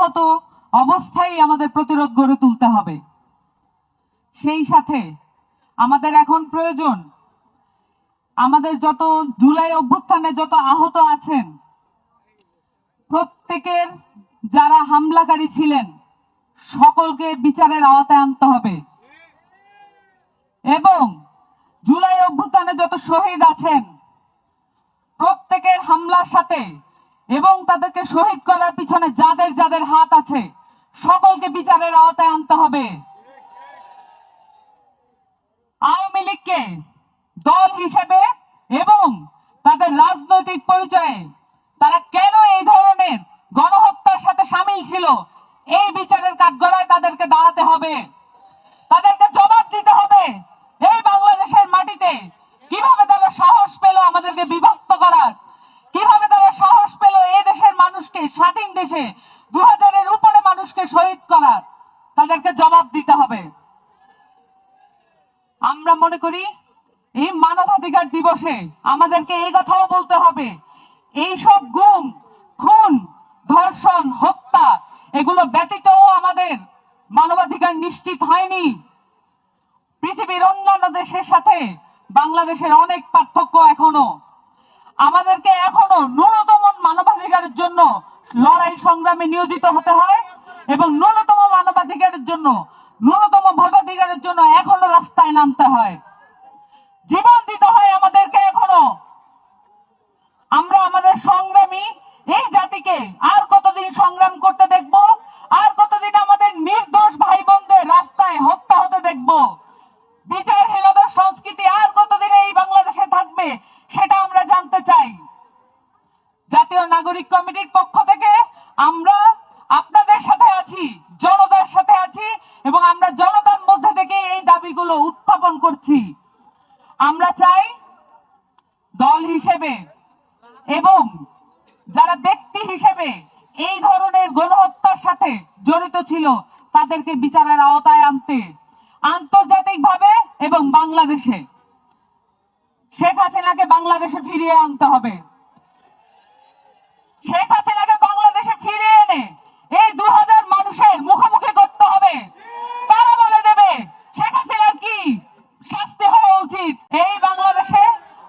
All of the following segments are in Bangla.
সংহত অবস্থায় আমাদের প্রতিরোধ গড়ে তুলতে হবে। সেই সাথে আমাদের এখন প্রয়োজন, আমাদের যত জুলাই অভ্যুত্থানে যত আহত আছেন, প্রত্যেকের যারা হামলাকারী ছিলেন, সকলকে বিচারের আওতায় আনতে হবে। এবং জুলাই অভ্যুত্থানে যত শহীদ আছেন, প্রত্যেকের হামলার সাথে এবং তাদেরকে শহীদ করার পিছনে যাদের সকলকে আওতায় আনতে হবে। আওয়ামী লীগকে দল হিসেবে এবং তাদের রাজনৈতিক পরিচয়ে তারা কেন এই ধরনের গণহত্যার সাথে সামিল ছিল? এই বিচারের কাঠগড়ায় তাদেরকে দাঁড়াতে হবে। তাদেরকে জবাব দিতে হবে এই বাংলাদেশের মাটিতে। কীভাবে তারা সাহস পেল আমাদেরকে বিভক্ত করার? কীভাবে তারা সাহস পেল এই দেশের মানুষকে স্বাধীন দেশে দু হাজারের উপরে মানুষকে শহীদ করার তাদেরকে জবাব দিতে হবে। আমরা মনে করি, এই মানবাধিকার দিবসে আমাদেরকে এই কথাও বলতে হবে এই সব গুম, খুন, ধর্ষণ, হত্যা, এগুলো ব্যতীতও আমাদের মানবাধিকার নিশ্চিত হয়নি। পৃথিবীর অন্যান্য দেশের সাথে বাংলাদেশের অনেক পার্থক্য এখনও। আমাদেরকে এখনও ন্যূনতম মানবাধিকারের জন্য লড়াই সংগ্রামে নিয়োজিত হতে হয় এবং ন্যূনতম জন্য ন্যূনতম ভোটাধিকারের জন্য এখনও রাস্তায় নামতে হয়। জীবন দিতে হয় আমাদেরকে এখনও। আমরা আমাদের সংগ্রামী এই জাতিকে আর কতদিন সংগ্রাম করতে দেখব, আর কতদিন আমাদের নির্দোষ ভাই বোনদের রাস্তায় হত্যা হতে দেখব? বিচারহীনতার সংস্কৃতি আর কতদিন এই বাংলাদেশে থাকবে সেটা আমরা জানতে চাই। জাতীয় নাগরিক কমিটির পক্ষ থেকে আমরা আপনাদের সাথে আছি জনতার সাথে আছি এবং আমরা জনতার মধ্যে থেকে এই দাবিগুলো উত্থাপন করছি আমরা চাই দল হিসেবে এবং যারা ব্যক্তি হিসেবে এই ধরনের গণহত্যার সাথে জড়িত ছিল, তাদেরকে বিচারের আওতায় আনতে, আন্তর্জাতিকভাবে এবং বাংলাদেশে। শেখ হাসিনাকে বাংলাদেশে ফিরিয়ে আনতে হবে। শেখ হাসিনাকে বাংলাদেশে ফিরিয়ে এনে এই দু হাজার মানুষের মুখোমুখি করতে হবে তারা বলে দেবে শেখ হাসিনার কি শাস্তি হওয়া উচিত এই বাংলাদেশে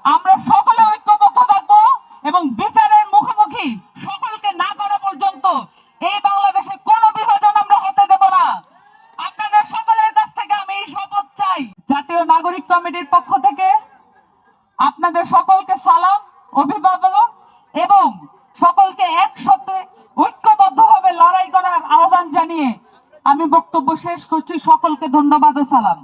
আমরা সকলে ঐক্যবদ্ধ থাকব এবং বিচারের মুখোমুখি সকলকে না করা পর্যন্ত এই বাংলাদেশে কোনো বিভাজন আমরা হতে দেব না আপনাদের সকলের কাছ থেকে আমি এই শপথ চাই জাতীয় নাগরিক কমিটির পক্ষ থেকে আপনাদের সকলকে সালাম অভিভাবক এবং সকলকে একসাথে ঐক্যবদ্ধভাবে লড়াই করার আহ্বান জানিয়ে আমি বক্তব্য শেষ করছি। সকলকে ধন্যবাদ ও সালাম।